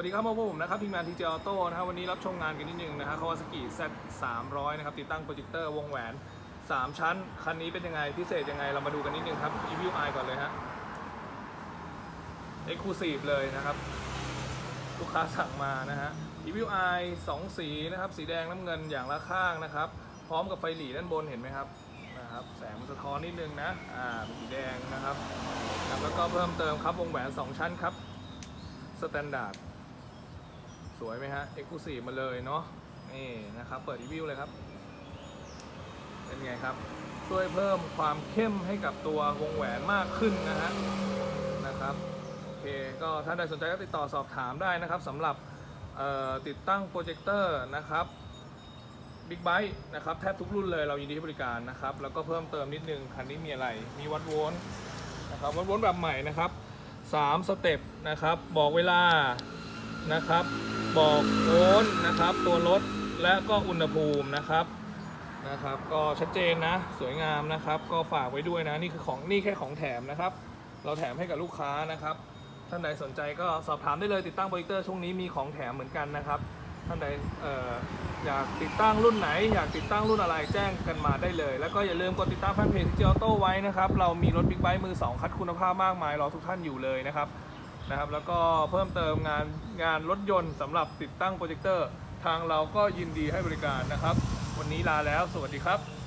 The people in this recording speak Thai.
วัสดีครับพวกผมนะครับทีมงานทีเจออโต้นะครับวันนี้รับชมงานกันนิดนึงนะฮะคาวาซากิ Z 300นะครับติดตั้งโปรเจคเตอร์วงแหวน 3 ชั้น คันนี้เป็นยังไง พิเศษยังไง เรามาดูกันนิดนึงครับ Review Eye ก่อนเลยฮะ Exclusive เลยนะครับ ลูกค้าสั่งมานะฮะ Review Eye 2สีนะครับ สีแดงน้ำเงินอย่างละข้างนะครับ พร้อมกับไฟหลีด้านบนเห็นไหมครับนะครับแสงมันสะท้อนนิดนึงนะอ่าสีแดงนะครับแล้วก็เพิ่มเติมครับวงแหวน 2 ชั้นครับสแตนดาร์ด สวยไหมฮะเอ็กซ์คลูซีฟมาเลยเนาะนี่นะครับเปิดรีวิวเลยครับ เป็นไงครับ ช่วยเพิ่มความเข้มให้กับตัววงแหวนมากขึ้นนะฮะนะครับโอเคก็ถ้านใดสนใจก็ติดต่อสอบถามได้นะครับสำหรับติดตั้งโปรเจคเตอร์นะครับบิ๊กไบค์นะครับแทบทุกรุ่นเลยเรายินดีให้บริการนะครับ แล้วก็เพิ่มเติมนิดนึง คันนี้มีอะไร มีวัดโวลต์นะครับวัดโวลต์แบบใหม่นะครับ3สเต็ปนะครับ บอกเวลา นะครับ บอกโวลต์นะครับ ตัวรถและก็อุณหภูมินะครับนะครับ ก็ชัดเจนนะ สวยงามนะครับ ก็ฝากไว้ด้วยนะนี่คือของนี่แค่ของแถมนะครับ เราแถมให้กับลูกค้านะครับ ท่านใดสนใจก็สอบถามได้เลยติดตั้งโปรเจคเตอร์ช่วงนี้มีของแถมเหมือนกันนะครับ ท่านใดอออยากติดตั้งรุ่นไหน อยากติดตั้งรุ่นอะไรแจ้งกันมาได้เลย แล้วก็อย่าลืมกดติดตามแฟนเพจที่เจอโต้ไว้นะครับ เรามีรถบิ๊กไบค์มือ 2 คัดคุณภาพมากมายรอทุกท่านอยู่เลยนะครับ นะครับแล้วก็เพิ่มเติมงานงานรถยนต์สำหรับติดตั้งโปรเจคเตอร์ ทางเราก็ยินดีให้บริการนะครับ วันนี้ลาแล้วสวัสดีครับ